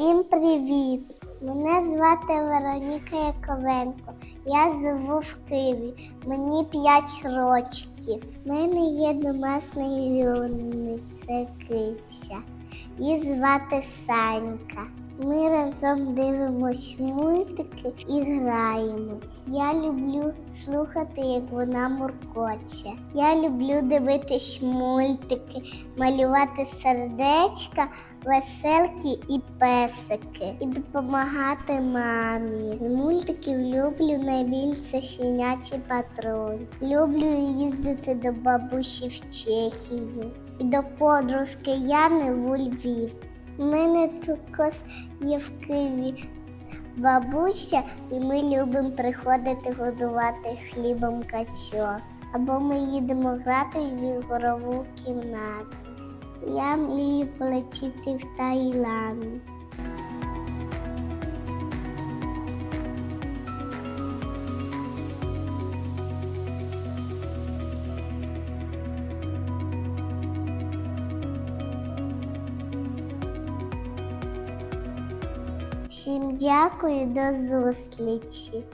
Всім привіт! Мене звати Вероніка Яковенко. Я живу в Києві. Мені 5 років. У мене є домашня улюблений, це киця. Її звати Санька. Ми разом дивимось мультики і граємось. Я люблю слухати, як вона муркоче. Я люблю дивитись мультики, малювати сердечка, веселки і песики, і допомагати мамі. Мультиків люблю найбільше щенячий патруль. Люблю їздити до бабусі в Чехію і до подружки Яни в Львів. У мене також є в Києві бабуся, і ми любимо приходити годувати хлібом качок. Або ми їдемо грати в ігрову кімнату. Я мрію полетіти в Таїланд. Всім дякую, до зустрічі!